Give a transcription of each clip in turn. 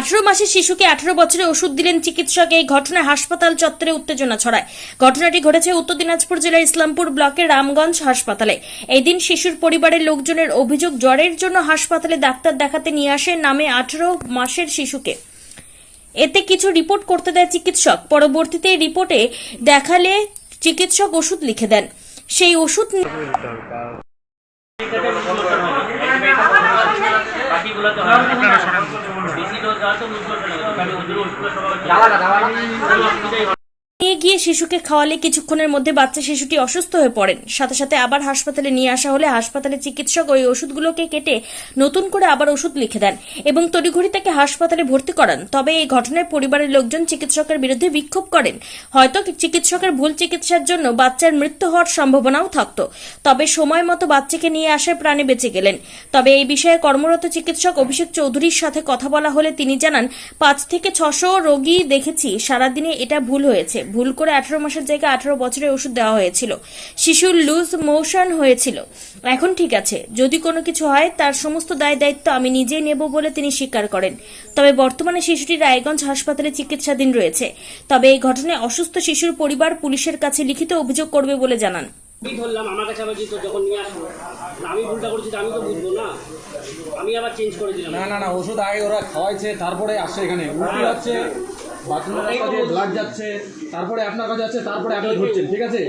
আঠারো মাসের শিশুকে আঠারো বছরে ওষুধ দিলেন চিকিৎসক। এই ঘটনায় হাসপাতাল চত্বরে উত্তেজনা ছড়ায়। ঘটনাটি ঘটেছে উত্তর দিনাজপুর জেলার ইসলামপুর ব্লকের রামগঞ্জ হাসপাতালে। এই দিন শিশুর পরিবারের লোকজনের অভিযোগ, জ্বরের জন্য হাসপাতালে ডাক্তার দেখাতে নিয়ে আসে নামে আঠারো মাসের শিশুকে। এতে কিছু রিপোর্ট করতে দেয় চিকিৎসক। পরবর্তীতে রিপোর্টে দেখালে চিকিৎসক ওষুধ লিখে দেন। সেই ওষুধ হয় না। বেশি নিয়ে গিয়ে শিশুকে খাওয়ালে কিছুক্ষণের মধ্যে বাচ্চা শিশুটি অসুস্থ হয়ে পড়েন। সাথে সাথে আবার হাসপাতালে নিয়ে আসা হলে হাসপাতালে চিকিৎসক ওই ওষুধগুলোকে কেটে নতুন করে আবার ওষুধ লিখে দেন এবং তড়িঘড়ি তাকে হাসপাতালে ভর্তি করান। তবে এই ঘটনায় পরিবারের লোকজন চিকিৎসকের বিরুদ্ধে বিক্ষোভ করেন। হয়তো চিকিৎসকের ভুল চিকিৎসার জন্য বাচ্চার মৃত্যু হওয়ার সম্ভাবনাও থাকতো। তবে সময় মতো বাচ্চাকে নিয়ে আসে প্রাণে বেঁচে গেলেন। তবে এই বিষয়ে কর্মরত চিকিৎসক অভিষেক চৌধুরীর সাথে কথা বলা হলে তিনি জানান, পাঁচ থেকে ছশো রোগী দেখেছি, সারাদিনে এটা ভুল হয়েছে। ভুল করে আঠারো মাসের জায়গায় আঠারো বছরের ওষুধ দেওয়া হয়েছিল। শিশুর লুজ মোশন হয়েছিল। এখন ঠিক আছে। যদি কোনো কিছু হয় তার সমস্ত দায় দায়িত্ব আমি নিজেই নেব বলে তিনি স্বীকার করেন। তবে বর্তমানে শিশুটি রায়গঞ্জ হাসপাতালে চিকিৎসাধীন রয়েছে। তবে এই ঘটনায় অসুস্থ শিশুর পরিবার পুলিশের কাছে লিখিত অভিযোগ করবে বলে জানান। আমি ধরলাম আমার কাছে আবার যেত যখন নিয়ে আসব? আমি ভুলটা করেছি আমি তো বুঝব না। আমি আবার চেঞ্জ করে দিলাম। না না না ওষুধ আগে ওরা খাওয়াইছে তারপরে আসছে এখানে। হচ্ছে বাথরুমের রাস্তা দিয়ে ব্লাড যাচ্ছে তারপরে আপনার কাছে যাচ্ছে তারপরে আপনি ধরছেন ঠিক আছে?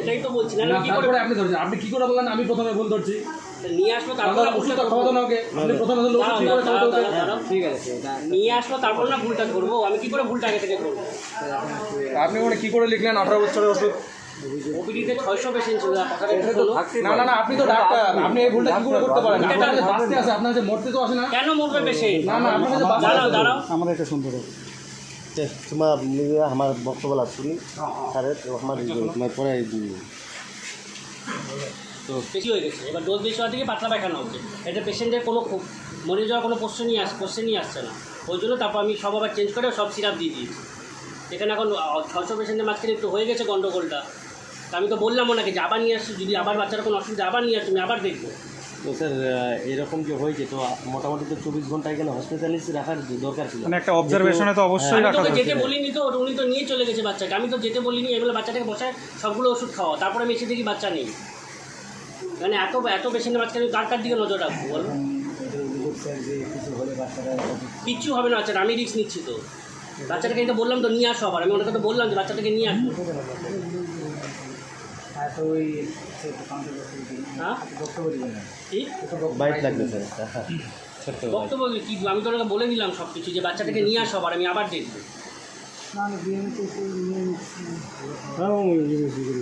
না কি করে তারপরে আপনি ধরছেন। আপনি কি করে বললেন? আমি প্রথমে ভুল ধরছি। নিয়ে আসলো তারপর ওষুধটা খাওয়াতো না ওকে। আপনি প্রথমে ধরলে ওষুধ কি করে খাওয়াতো ওকে? দাঁড়াও, দাঁড়াও। ঠিক আছে নিয়ে আসলো তারপর না ভুলটা করব? আমি কি করে ভুলটা আগে থেকে করব? আপনি ওখানে কি করে লিখলেন আঠারো বছরের ওষুধ? ওপিডিতে ছয়শো পেশেন্ট ছিল না, কথাটা একটু শোনো। না না না আপনি তো ডাক্তার। আপনি এই ভুলটা কি করে করতে পারেন? আপনার কাছে বাঁচতে আছে আপনার কাছে মরতে তো আসে না। কেন মরবে পেশেন্ট না না আপনার কাছে দাঁড়াও দাঁড়াও। আমার একটা সুন্দর তোমার আমার বক্তব্য শুনি স্যারের আমার তোমার পরে তো বেশি হয়ে গেছে। এবার ডোজ বেশি হওয়ার দিকে পাতলা পায়খানা হচ্ছে। এটা পেশেন্টের কোনো মরে যাওয়ার কোনো কোশ্চেনই আস কোশ্চেনই আসছে না। ওই জন্য তারপর আমি সব আবার চেঞ্জ করে সব সিরাপ দিয়ে দিয়েছি। এখানে এখন ছশো পেশেন্টের মাঝখানে একটু হয়ে গেছে গন্ডগোলটা। তা আমি তো বললাম ওনাকে যে আবার নিয়ে আসছি, যদি আবার বাচ্চার কোনো অসুবিধা, আবার নিয়ে আসছি আমি আবার দেখব। তো স্যার এরকম যে হয়েছে? তো মোটামুটি তো চব্বিশ ঘণ্টা এখানে হসপিটালিস্ট রাখার দরকার ছিল? মানে একটা অবজারভেশনে তো অবশ্যই রাখা তোকে যেতে বলিনি তো উনি তো নিয়ে চলে গেছে বাচ্চাকে আমি তো যেতে বলিনি এগুলো বাচ্চাটাকে বসায় সবগুলো ওষুধ খাওয়া তারপরে আমি এসে দেখি বাচ্চা নেই। মানে এত এত পেশেন্টের বাচ্চাকে কার কার দিকে নজর রাখব বলো? কিচ্ছু হবে না বাচ্চাটা আমি রিস্ক নিচ্ছি তো। বাচ্চাটাকে তো বললাম তো নিয়ে আসো আবার। আমি ওনাকে তো বললাম যে বাচ্চাটাকে নিয়ে আসো হ্যাঁ কি বাইট লাগবে স্যার ছোট্ট বক্তব্য কি? আমি তো ওনাকে বলে দিলাম সব কিছু যে বাচ্চাটাকে নিয়ে আসো আবার আমি আবার দেখব।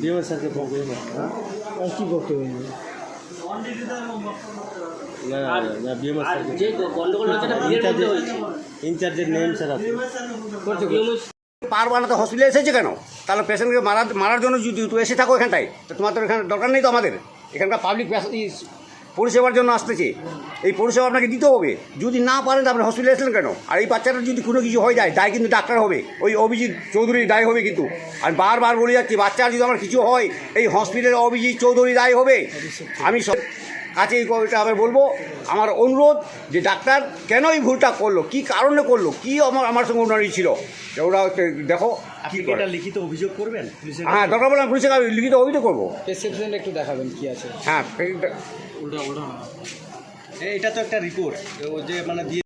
ডিএমএস স্যারকে ফোন করি না করতে হবে না আর না ডিএমএস আর স্যারকে যে গন্ডগোল হয়েছে এটা ভিড়ের মধ্যে হয়েছে। ইনচার্জের নেম স্যার আছে। নিয়মিত পার বানাতে হসপিটালে এসেছে কেন? তাহলে পেশেন্টকে মারার মারার জন্য যদি এসে থাকো এখানটায়, তো তোমার তো এখানে দরকার নেই তো আমাদের। এখানকার পাবলিক পরিষেবার জন্য আসতেছে। এই পরিষেবা আপনাকে দিতে হবে। যদি না পারেন তো আপনি হসপিটালে এসেছেন কেন? আর এই বাচ্চাটার যদি কোনো কিছু হয়ে যায়, দায় কিন্তু ডাক্তার হবে। ওই অভিজিৎ চৌধুরীর দায় হবে কিন্তু। আমি বারবার বলে যাচ্ছি, বাচ্চার যদি আমার কিছু হয়, এই হসপিটালে অভিজিৎ চৌধুরী দায় হবে। আমি সব কাছে এই কবিটা আমি বলব আমার অনুরোধ যে ডাক্তার কেন এই ভুলটা করল কি কারণে করল কি আমার আমার সঙ্গে উন্নয়ন ছিল ওরা হচ্ছে দেখো আপনি কি করে। লিখিত অভিযোগ করবেন হ্যাঁ দরকার বললাম আমি পুলিশের কাছে লিখিত অভিযোগ করব প্রেসক্রিপশন একটু দেখাবেন কি আছে হ্যাঁ এটা তো একটা রিপোর্ট যে মানে দিয়ে